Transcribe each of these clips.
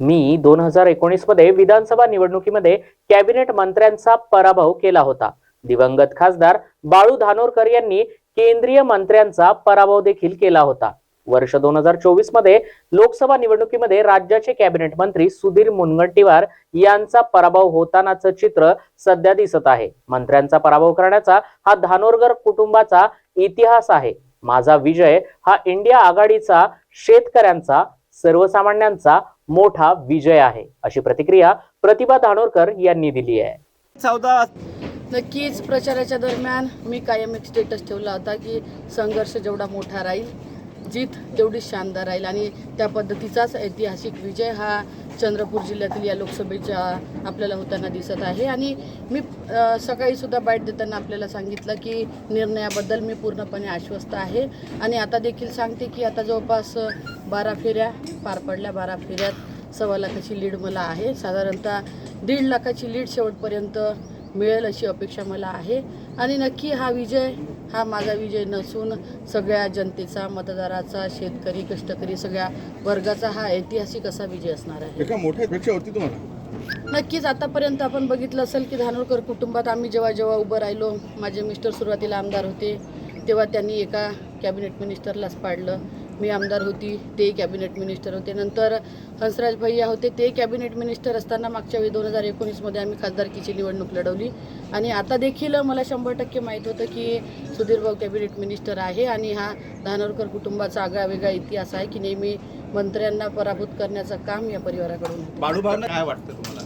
मी दोन हजार एकोणीसमध्ये विधानसभा निवडणुकीमध्ये कॅबिनेट मंत्र्यांचा पराभव केला होता. दिवंगत खासदार बाळू धानोरकर यांनी केंद्रीय मंत्र्यांचा पराभव देखील केला होता. वर्ष दोन हजार चोवीसमध्ये लोकसभा निवडणुकीमध्ये राज्याचे कॅबिनेट मंत्री सुधीर मुनगंटीवार यांचा पराभव होतानाचं चित्र सध्या दिसत आहे. मंत्र्यांचा पराभव करण्याचा हा धानोरकर कुटुंबाचा इतिहास आहे. माझा विजय हा इंडिया आघाडीचा शेतकऱ्यांचा सर्वसामान्यांचा मोठा विजय आहे अशी प्रतिक्रिया प्रतिभा धानोरकर यांनी दिली आहे. चौदा नक्कीच प्रचाराच्या दरम्यान मी कायम एक स्टेटस ठेवला होता की संघर्ष जेवढा मोठा राहील जीत तेवढी शानदार राहील आणि त्या पद्धतीचाच ऐतिहासिक विजय हा चंद्रपूर जिल्ह्यातील या लोकसभेच्या आपल्याला होताना दिसत आहे. आणि मी सकाळीसुद्धा बाईट देताना आपल्याला सांगितलं की निर्णयाबद्दल मी पूर्णपणे आश्वस्त आहे. आणि आता देखील सांगते की आता जवळपास बारा फेऱ्या पार पडल्या. बारा फेऱ्यात सव्वा लाखाची लीड मला आहे. साधारणतः दीड लाखाची लीड शेवटपर्यंत मिळेल अशी अपेक्षा मला आहे. आणि नक्की हा विजय हा माझा विजय नसून सगळ्या जनतेचा मतदाराचा शेतकरी कष्टकरी सगळ्या वर्गाचा हा ऐतिहासिक असा विजय असणार आहे. एका मोठ्या अपेक्षा होती तुम्हाला? नक्कीच आतापर्यंत आपण बघितलं असेल की धानोरकर कुटुंबात आम्ही जेव्हा जेव्हा उभं राहिलो माझे मिस्टर सुरुवातीला आमदार होते तेव्हा त्यांनी एका कॅबिनेट मिनिस्टरलाच पाडलं. मी आमदार होती ते कॅबिनेट मिनिस्टर होते. नंतर हंसराज भैया होते ते कॅबिनेट मिनिस्टर असताना मागच्या वेळी दोन हजार एकोणीसमध्ये आम्ही खासदारकीची निवडणूक लढवली. आणि आता देखील मला शंभर टक्के माहीत होतं की सुधीर भाऊ कॅबिनेट मिनिस्टर आहे आणि हा धानोरकर कुटुंबाचा आगळा वेगळा इतिहास आहे की नेहमी मंत्र्यांना पराभूत करण्याचं काम या परिवाराकडून काय वाटतं तुम्हाला?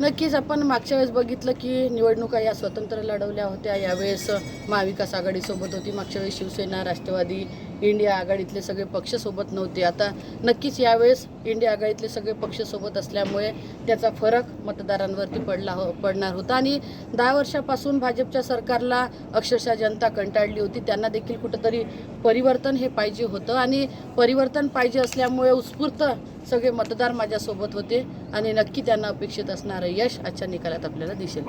नक्कीच आपण मागच्या वेळेस बघितलं की निवडणुका या स्वतंत्र लढवल्या होत्या. यावेळेस महाविकास आघाडीसोबत होती. मागच्या वेळेस शिवसेना राष्ट्रवादी इंडिया आघाडीतले सगळे पक्ष सोबत नव्हते. आता नक्कीच यावेळेस इंडिया आघाडीतले सगळे पक्ष सोबत असल्यामुळे त्याचा फरक मतदारांवरती पडला हो पडणार होता. आणि दहा वर्षापासून भाजपच्या सरकारला अक्षरशः जनता कंटाळली होती. त्यांना देखील कुठंतरी परिवर्तन हे पाहिजे होतं. आणि परिवर्तन पाहिजे असल्यामुळे उत्स्फूर्त सगळे मतदार माझ्यासोबत होते. आणि नक्की त्यांना अपेक्षित असणारं यश आजच्या निकालात आपल्याला दिसेल.